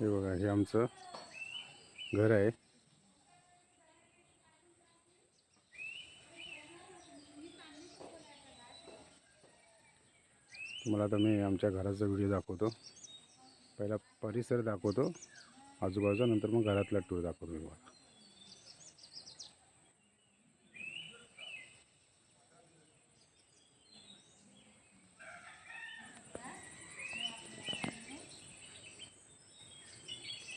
हे बघा हे आमचं घर आहे. तुम्हाला आता मी आमच्या घराचा व्हिडिओ दाखवतो. पहिला परिसर दाखवतो. आजूबाजूचा नंतर मग घरातला टूर दाखवतो बघा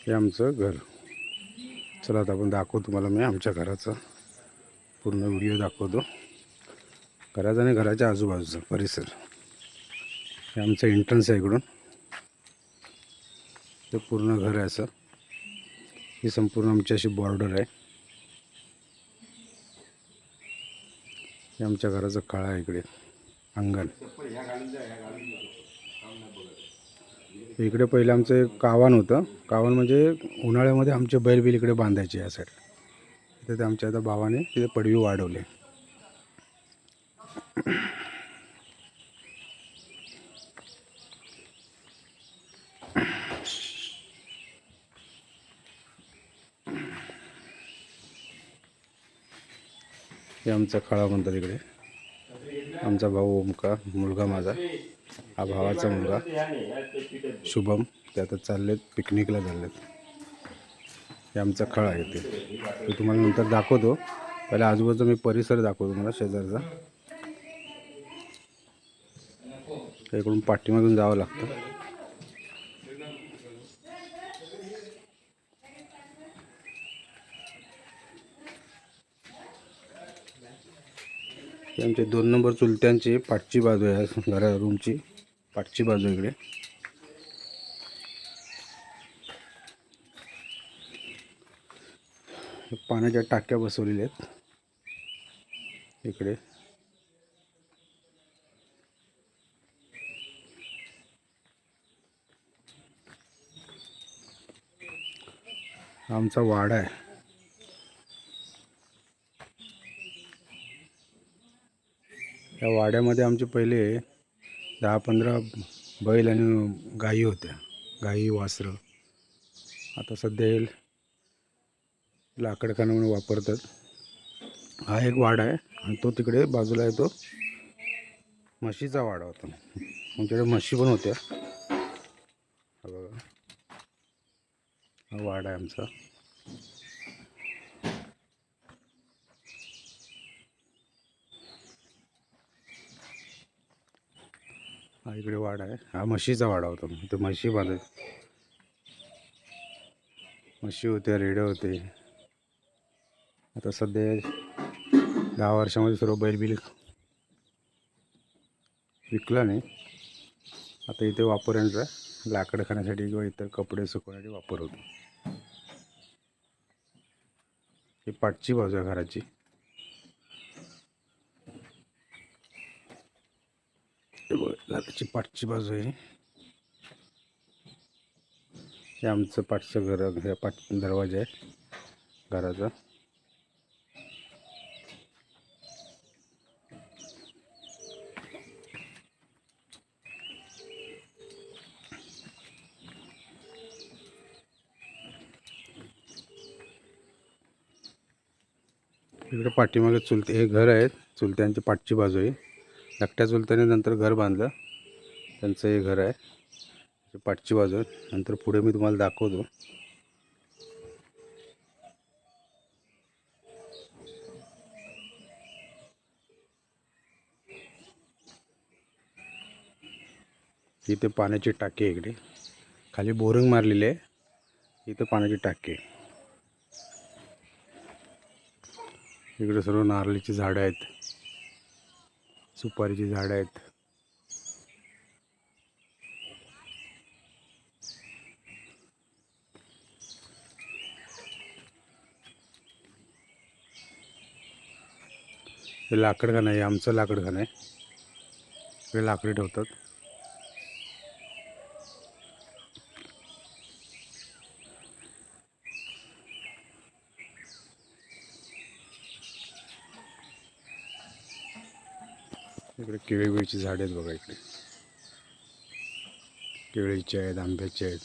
हे आमचं घर. चला आता आपण दाखवतो तुम्हाला मी आमच्या घराचा. पूर्ण व्हिडिओ दाखवतो. घराचा आणि घराच्या आजूबाजूचा परिसर. हे आमचं एंट्रन्स आहे इकडून. ते पूर्ण घर आहे असं. ही संपूर्ण आमची अशी बॉर्डर आहे. हे आमच्या घराचं काळा आहे इकडे. अंगण. इकडे पहिलं आमचं एक कावन होतं. कावन म्हणजे उन्हाळ्यामध्ये आमचे बैल बिल इकडे बांधायचे या साईड तिथे ते आमच्या आता भावाने तिथे पडवी वाढवले. हे आमचा खळा म्हणतात इकडे. आमचा भाऊ ओमका मुलगा माझा. हा भावाचा मुलगा. शुभम ते आता चाललेत पिकनिकला चाललेत. हे आमचा खळ आहे ते तुम्हाला नंतर दाखवतो. पहिला आजूबाजूचा मी परिसर दाखवतो मला शेजारचा. इकडून पाठीमागून जावं लागतं. आमचे दोन नंबर चुलत्यांची पाठची बाजू आहे घरा रूमची. पाठची बाजू इकडे. पाण्याच्या टाक्या बसवलेल्या आहेत. इकडे. आमचा वाडा आहे. या वाड्यामध्ये आमचे पहिले दहा पंधरा बैल आणि गायी होत्या. गायी वासरं. आता सध्या हे लाकडखाना म्हणून वापरतात. हा एक वाडा आहे आणि तो तिकडे बाजूला येतो. म्हशीचा वाडा होता. आमच्याकडे म्हशी पण होत्या. हा बघा. हा वाडा आहे आमचा. हा इकडे वाडा आहे. हा म्हशीचा वाडा होता ते म्हशी बांधाय म्हशी होत्या रेड्या होते. आता सध्या दहा वर्षामध्ये सर्व बैल बिल विकला नाही. आता इथे वापर यांचा लाकड खाण्यासाठी किंवा इतर कपडे सुकवण्यासाठी वापर होतो. ही पाठची बाजू आहे घराची. हे पाठची बाजू आहे. हे आमचं पाठचं घर हे पाठ दरवाजा आहे घराचा. इकडे पाठीमागे चुलते हे घर आहे चुलत्यांची पाठची बाजू आहे. धाकट्या चुलताने नंतर घर बांधलं. त्यांचं हे घर आहे. पाठची बाजू नंतर पुढे मी तुम्हाला दाखवतो. इथे पाण्याची टाकी आहे इकडे. खाली बोरिंग मारलेली आहे. इथं पाण्याची टाकी आहे. इकडे सर्व नारळीची झाडं आहेत. सुपारीची झाडं आहेत. हे लाकडखाना आहे आमचं लाकडखाना आहे. हे लाकडी ठेवतात. इकडे केळीवळीची झाडे आहेत बघा इकडे. केळीचे आहेत आंब्याचे आहेत.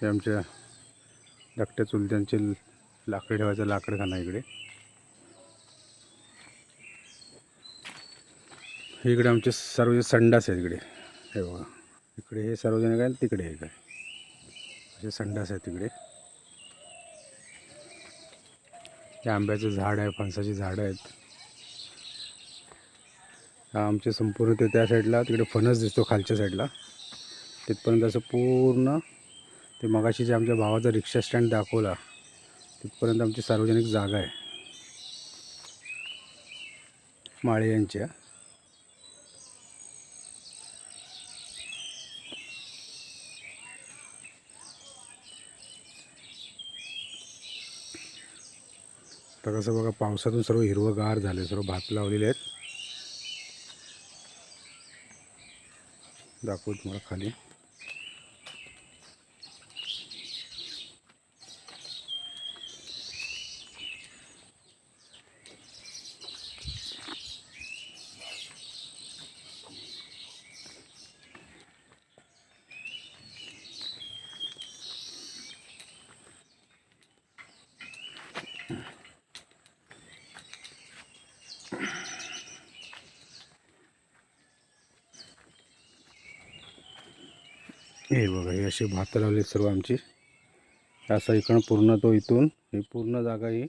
ते आमच्या धाकट्या चुलत्यांचे लाकड ठेवायचं लाकडखाना इकडे. इकडे आमचे सर्व संडास आहेत इकडे. हे बघा. इकडे हे सार्वजनिक आहे तिकडे हे काय? असे संडास आहे तिकडे. हे आंब्याचं झाड आहे फणसाची झाडं आहेत. आमचे संपूर्ण ते त्या साईडला तिकडे फणस दिसतो खालच्या साईडला तिथपर्यंत असं पूर्ण ते मगाशी जे आमच्या भावाचा रिक्षा स्टँड दाखवला तिथपर्यंत आमची सार्वजनिक जागा आहे. माळे यांच्या. आता कसं बघा पावसातून सर्व हिरवंगार झाले सर्व भात लावलेले आहेत. दाखवू तुम्हाला खाली. हे बघा हे अशी भात लावली सर्व आमची. असा इकडं पूर्ण तो इथून ही पूर्ण जागा ही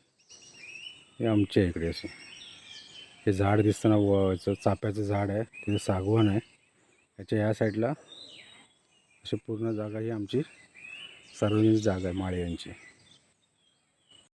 हे आमच्या इकडे अशी. हे झाड दिसताना व याचं चाप्याचं झाड आहे तिथे सागवान आहे. याच्या या साईडला अशी पूर्ण जागा ही आमची सार्वजनिक जागा आहे माळे यांची.